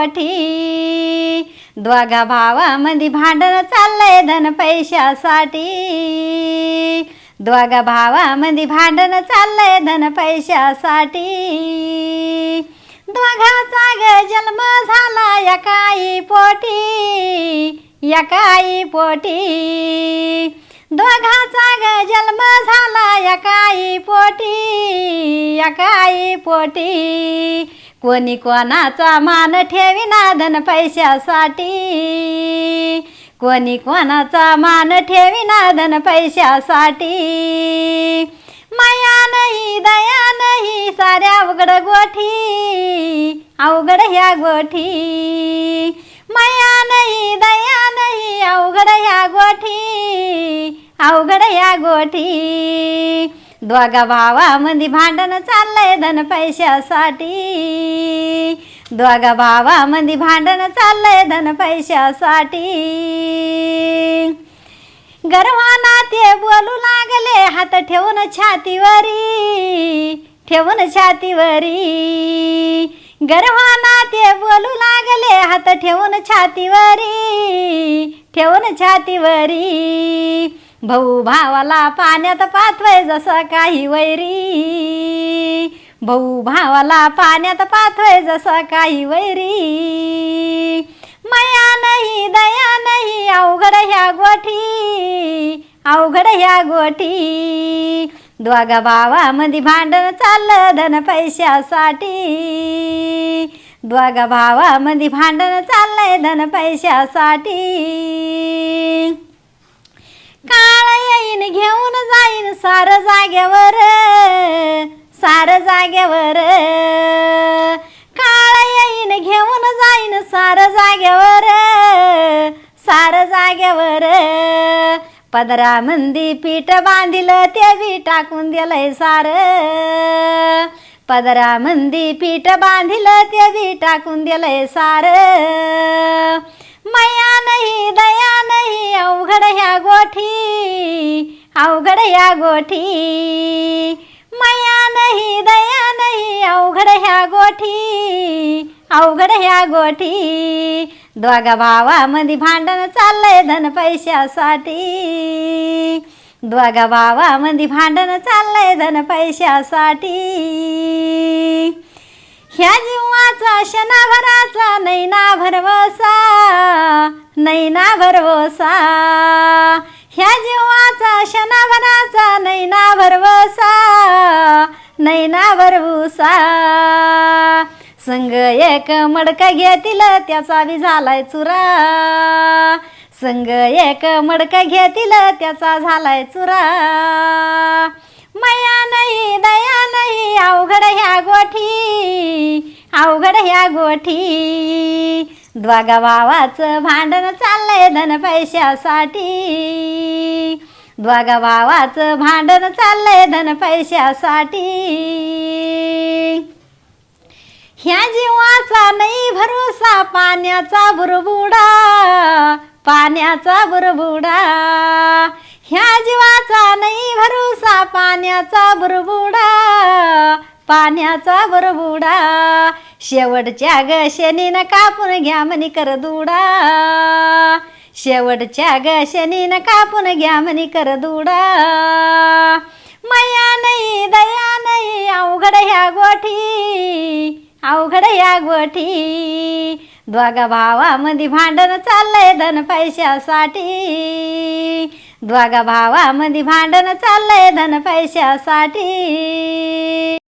गोठी दोघा भावामध्ये भांडण चाललंय धन पैशासाठी. दोघा भावामध्ये भांडण चाललंय धन पैशासाठी. दोघाचा ग जन्म झाला एकाई पोटी. एकाई पोटी. दोघाचा ग जन्म झाला एकाई पोटी. एकाई पोटी. कोणी कोणाचा मान ठेविना धन पैशासाठी? कोणी कोणाचा मान ठेविना धन पैशासाठी? माया नाही दया नाही साऱ्या अवघड गोठी. अवघड ह्या गोठी. माया नाही दया नाही अवघड ह्या गोठी. अवघड ह्या गोठी. दोघा भावामध्ये भांडण चाललंय धन पैशासाठी. दोघा भावामध्ये भांडण चाललंय धन पैशासाठी. गर्वाना ते बोलू लागले हात ठेवून छातीवरी ठेवून छातीवरी. गर्वाना ते बोलू लागले हात ठेवून छातीवरी ठेवून छातीवरी. भाऊ भावाला पाण्यात पाठवाय जसं काही वैरी. भाऊ भावाला पाण्यात पाठवाय जसं काही वैरी. माया नाही दया नाही अवघड ह्या गोठी. अवघड ह्या गोठी. दोघा भावामध्ये भांडण चाललं धन पैशासाठी. दोघा भावामध्ये भांडण चाललंय धन पैशासाठी. काळ येईन घेऊन जाईन सार जाग्यावर जाग्यावर काळ येईन घेऊन जाईन सार जाग्यावर सार जाग्यावर पदरा मंदी पीठ बांधिलं ते बी टाकून दिलंय सार. पदरा मंदी पीठ बांधिलं ते बी टाकून दिलंय सार. माया नाही दया नाही अवघड ह्या गोठी अवघड ह्या गोठी. माया नाही दया नाही अवघड ह्या गोठी अवघड ह्या गोठी. दोघा भावामध्ये भांडण चाललंय धन पैशासाठी. दोघा भावामध्ये भांडण चाललंय धन पैशासाठी. ह्या जीवाचा शनाभराचा नैना भरवसा नैना भरवसा. ह्या जीवाचा शनाभराचा नैना भरवसा नैनावर उसा संग एक मडका घेतील त्याचा बी झालाय चुरा. संग एक मडका घेतील त्याचा झालाय चुरा. मया नाही दया नाही अवघड ह्या गोठी. अवघड ह्या गोठी. द्वागा भावाचं भांडण चाललंय धन पैशासाठी. द्वागा भावाचं भांडण चाललंय धन पैशासाठी. ह्या जीवाचा नाही भरोसा पाण्याचा बुरबुडा पाण्याचा बुरबुडा. ह्या जीवाचा नाही भरोसा पाण्याचा बुरबुडा पाण्याचा बुरबुडा. शेवटच्या ग शनीनं कापून घ्या म्हणी करदुडा. शेवटच्या ग कापून घ्या म्हणी कर दुडा मया नाही दया नाही अवघड ह्या गोठी. अवघड ह्या गोठी. द्वागा भावामध्ये भांडण चाललंय धन पैशासाठी. दोघा भावामध्ये भांडण चाललंय धन पैशासाठी.